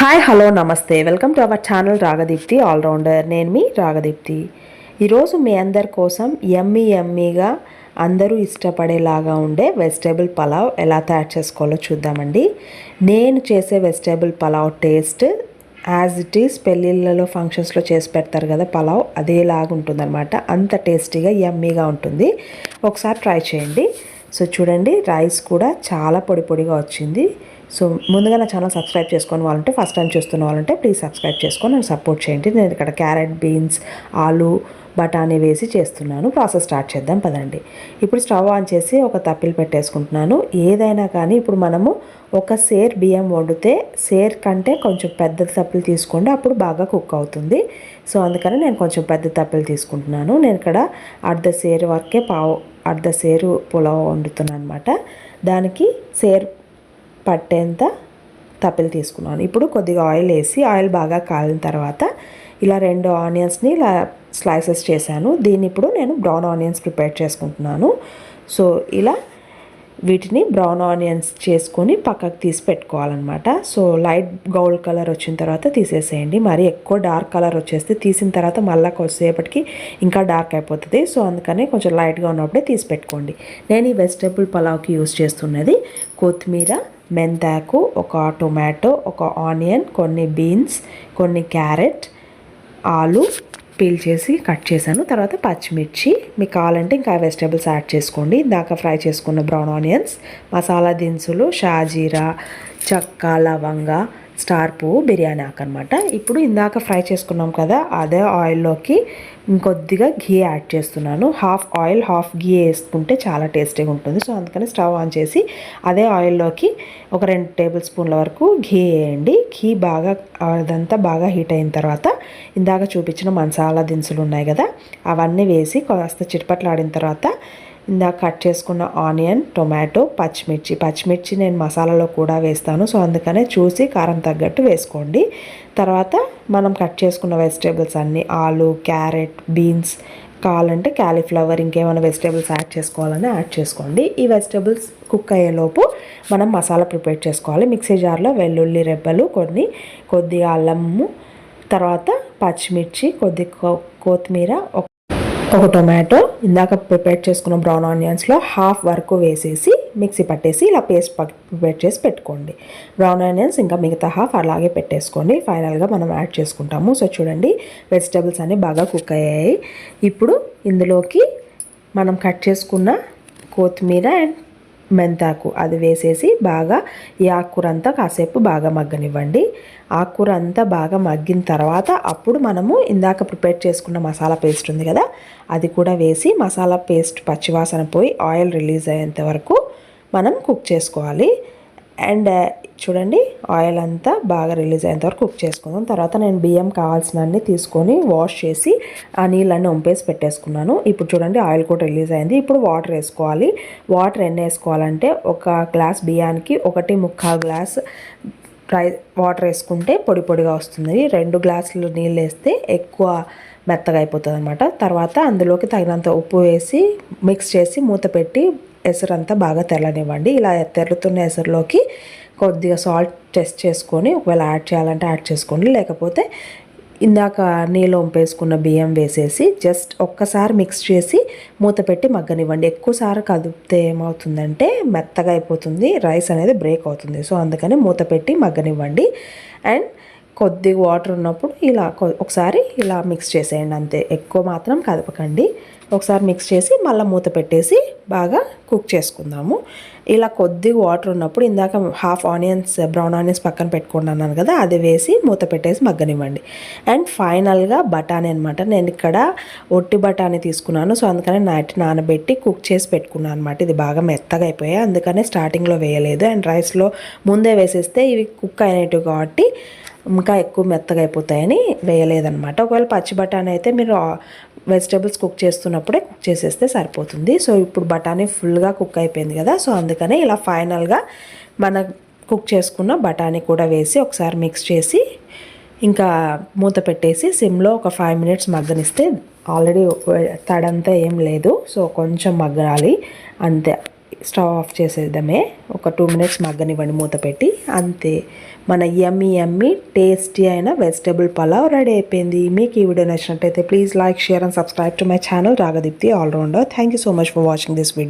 Hi hello నమస్తే welcome to our channel Ragadeepthi allrounder నేను మీ రాగదీప్తి ఈరోజు మీ అందరి కోసం ఎమ్మీ ఎమ్మీగా అందరూ ఇష్టపడేలాగా ఉండే వెజిటేబుల్ పలావ్ ఎలా తయారు చేసుకోవాలో చూద్దామండి. నేను చేసే vegetable pulao taste as it is పెళ్ళిళ్ళలో ఫంక్షన్స్లో చేసి పెడతారు కదా పలావ్ అదేలాగా ఉంటుందన్నమాట. అంత టేస్టీగా యమ్మీగా ఉంటుంది. ఒకసారి ట్రై చేయండి. సో చూడండి రైస్ కూడా చాలా పొడి పొడిగా వచ్చింది. సో ముందుగా నా ఛానల్ సబ్స్క్రైబ్ చేసుకొని వాళ్ళంటే ఫస్ట్ టైం చూస్తున్న వాళ్ళంటే ప్లీజ్ సబ్స్క్రైబ్ చేసుకొని నన్ను సపోర్ట్ చేయండి. నేను ఇక్కడ క్యారెట్ బీన్స్ ఆలు బఠానీ వేసి చేస్తున్నాను. ప్రాసెస్ స్టార్ట్ చేద్దాం పదండి. ఇప్పుడు స్టవ్ ఆన్ చేసి ఒక తప్పిలు పెట్టేసుకుంటున్నాను. ఏదైనా కానీ ఇప్పుడు మనము ఒక సేర్ బియ్యం వండితే సేర్ కంటే కొంచెం పెద్ద తప్పులు తీసుకోండి. అప్పుడు బాగా కుక్ అవుతుంది. సో అందుకని నేను కొంచెం పెద్ద తప్పులు తీసుకుంటున్నాను. నేను ఇక్కడ అర్ధ సేర్ వరకే పావు అర్ధ సేరు పులావ్ వండుతున్నాను అనమాట దానికి సేర్ పట్టేంత తప్పిలు తీసుకున్నాను. ఇప్పుడు కొద్దిగా ఆయిల్ వేసి ఆయిల్ బాగా కాలిన తర్వాత ఇలా రెండు ఆనియన్స్ని ఇలా స్లైసెస్ చేశాను. దీన్ని ఇప్పుడు నేను బ్రౌన్ ఆనియన్స్ ప్రిపేర్ చేసుకుంటున్నాను. సో ఇలా వీటిని బ్రౌన్ ఆనియన్స్ చేసుకొని పక్కకు తీసి పెట్టుకోవాలన్నమాట. సో లైట్ గోల్డ్ కలర్ వచ్చిన తర్వాత తీసేసేయండి. మరి ఎక్కువ డార్క్ కలర్ వచ్చేస్తే తీసిన తర్వాత మళ్ళీ కొద్దిసేపటికి ఇంకా డార్క్ అయిపోతుంది. సో అందుకని కొంచెం లైట్గా ఉన్నప్పుడే తీసి పెట్టుకోండి. నేను ఈ వెజిటేబుల్ పలావ్కి యూస్ చేస్తున్నది కొత్తిమీర మెంతాకు ఒక టొమాటో ఒక ఆనియన్ కొన్ని బీన్స్ కొన్ని క్యారెట్ ఆలు పీల్ చేసి కట్ చేశాను. తర్వాత పచ్చిమిర్చి మీకు కావాలంటే ఇంకా వెజిటేబుల్స్ యాడ్ చేసుకోండి. ఇందాక ఫ్రై చేసుకున్న బ్రౌన్ ఆనియన్స్ మసాలా దినుసులు షాజీరా చక్క లవంగ స్టార్ పువ్వు బిర్యానీ ఆకు అనమాట ఇప్పుడు ఇందాక ఫ్రై చేసుకున్నాం కదా అదే ఆయిల్లోకి ఇంకొద్దిగా ఘీ యాడ్ చేస్తున్నాను. హాఫ్ ఆయిల్ హాఫ్ ఘీ వేసుకుంటే చాలా టేస్టీగా ఉంటుంది. సో అందుకని స్టవ్ ఆన్ చేసి అదే ఆయిల్లోకి ఒక రెండు టేబుల్ స్పూన్ల వరకు ఘీ వేయండి. ఘీ బాగా అదంతా బాగా హీట్ అయిన తర్వాత ఇందాక చూపించిన మసాలా దినుసులు ఉన్నాయి కదా అవన్నీ వేసి కాస్త చిటపట్లాడిన తర్వాత ఇందాక కట్ చేసుకున్న ఆనియన్ టొమాటో పచ్చిమిర్చి. పచ్చిమిర్చి నేను మసాలాలో కూడా వేస్తాను. సో అందుకనే చూసి కారం తగ్గట్టు వేసుకోండి. తర్వాత మనం కట్ చేసుకున్న వెజిటేబుల్స్ అన్నీ ఆలు క్యారెట్ బీన్స్ కావాలంటే క్యాలీఫ్లవర్ ఇంకేమైనా వెజిటేబుల్స్ యాడ్ చేసుకోవాలని యాడ్ చేసుకోండి. ఈ వెజిటేబుల్స్ కుక్ అయ్యేలోపు మనం మసాలా ప్రిపేర్ చేసుకోవాలి. మిక్సీ జార్లో వెల్లుల్లి రెబ్బలు కొన్ని కొద్దిగా అల్లము తర్వాత పచ్చిమిర్చి కొద్ది కొత్తిమీర ఒక టొమాటో ఇందాక ప్రిపేర్ చేసుకున్న బ్రౌన్ ఆనియన్స్లో హాఫ్ వరకు వేసేసి మిక్సీ పట్టేసి ఇలా పేస్ట్ ప్రిపేర్ చేసి పెట్టుకోండి. బ్రౌన్ ఆనియన్స్ ఇంకా మిగతా హాఫ్ అలాగే పెట్టేసుకోండి. ఫైనల్గా మనం యాడ్ చేసుకుంటాము. సో చూడండి వెజిటేబుల్స్ అన్నీ బాగా కుక్ అయ్యాయి. ఇప్పుడు ఇందులోకి మనం కట్ చేసుకున్న కొత్తిమీర అండ్ మెంతాకు అది వేసేసి బాగా ఈ ఆకుకూర అంతా కాసేపు బాగా మగ్గనివ్వండి. ఆకుకూర అంతా బాగా మగ్గిన తర్వాత అప్పుడు మనము ఇందాక ప్రిపేర్ చేసుకున్న మసాలా పేస్ట్ ఉంది కదా అది కూడా వేసి మసాలా పేస్ట్ పచ్చివాసన పోయి ఆయిల్ రిలీజ్ అయ్యేంత వరకు మనం కుక్ చేసుకోవాలి. అండ్ చూడండి ఆయిల్ అంతా బాగా రిలీజ్ అయ్యేంత వరకు కుక్ చేసుకుందాం. తర్వాత నేను బియ్యం కావాల్సినన్ని తీసుకొని వాష్ చేసి ఆ నీళ్ళన్నీ వంపేసి పెట్టేసుకున్నాను. ఇప్పుడు చూడండి ఆయిల్ కూడా రిలీజ్ అయింది. ఇప్పుడు వాటర్ వేసుకోవాలి. వాటర్ ఎన్ని వేసుకోవాలంటే ఒక గ్లాస్ బియ్యానికి ఒకటి ముక్కాలు గ్లాస్ రై వాటర్ వేసుకుంటే పొడి పొడిగా వస్తుంది. రెండు గ్లాసులు నీళ్ళు వేస్తే ఎక్కువ మెత్తగా అయిపోతుంది అనమాట తర్వాత అందులోకి తగినంత ఉప్పు వేసి మిక్స్ చేసి మూత పెట్టి ఎసరంతా బాగా తెల్లనివ్వండి ఇలా తెరుతున్న ఎసరులోకి కొద్దిగా సాల్ట్ టెస్ట్ చేసుకొని ఒకవేళ యాడ్ చేయాలంటే యాడ్ చేసుకోండి. లేకపోతే ఇందాక నీళ్ళు వంపేసుకున్న బియ్యం వేసేసి జస్ట్ ఒక్కసారి మిక్స్ చేసి మూత పెట్టి మగ్గనివ్వండి. ఎక్కువసారి కదిపితే ఏమవుతుందంటే మెత్తగా అయిపోతుంది రైస్ అనేది బ్రేక్ అవుతుంది. సో అందుకని మూత పెట్టి మగ్గనివ్వండి. అండ్ కొద్దిగా వాటర్ ఉన్నప్పుడు ఇలా ఒకసారి ఇలా మిక్స్ చేసేయండి అంతే. ఎక్కువ మాత్రం కదపకండి. ఒకసారి మిక్స్ చేసి మళ్ళీ మూత పెట్టేసి బాగా కుక్ చేసుకుందాము. ఇలా కొద్దిగా వాటర్ ఉన్నప్పుడు ఇందాక హాఫ్ ఆనియన్స్ బ్రౌన్ ఆనియన్స్ పక్కన పెట్టుకున్నాను అన్నాను కదా అది వేసి మూత పెట్టేసి మగ్గనివ్వండి. అండ్ ఫైనల్గా బఠానీ అనమాట నేను ఇక్కడ ఒట్టి బఠానీ తీసుకున్నాను సో అందుకని నైట్ నానబెట్టి కుక్ చేసి పెట్టుకున్నాను అనమాట ఇది బాగా మెత్తగా అయిపోయాయి అందుకనే స్టార్టింగ్లో వేయలేదు. అండ్ రైస్లో ముందే వేసేస్తే ఇవి కుక్ అయినట్టు కాబట్టి ఇంకా ఎక్కువ మెత్తగా అయిపోతాయని వేయలేదనమాట ఒకవేళ పచ్చి బఠానీ అయితే మీరు వెజిటేబుల్స్ కుక్ చేస్తున్నప్పుడే కుక్ చేసేస్తే సరిపోతుంది. సో ఇప్పుడు బఠానీ ఫుల్గా కుక్ అయిపోయింది కదా సో అందుకనే ఇలా ఫైనల్గా మన కుక్ చేసుకున్న బఠానీ కూడా వేసి ఒకసారి మిక్స్ చేసి ఇంకా మూత పెట్టేసి సిమ్లో ఒక ఫైవ్ మినిట్స్ మగ్గనిస్తే ఆల్రెడీ తడంతా ఏం లేదు. సో కొంచెం మగ్గరాలి అంతే. స్టవ్ ఆఫ్ చేసేద్దామే. ఒక టూ మినిట్స్ మగ్గనివ్వండి మూత పెట్టి. అంతే. మన ఎమ్మి యమ్మీ టేస్టీ అయిన వెజిటేబుల్ పలావ్ రెడీ అయిపోయింది. మీకు ఈ వీడియో నచ్చినట్టయితే please like share and subscribe to my channel Ragadeepthi allrounder thank you so much for watching this video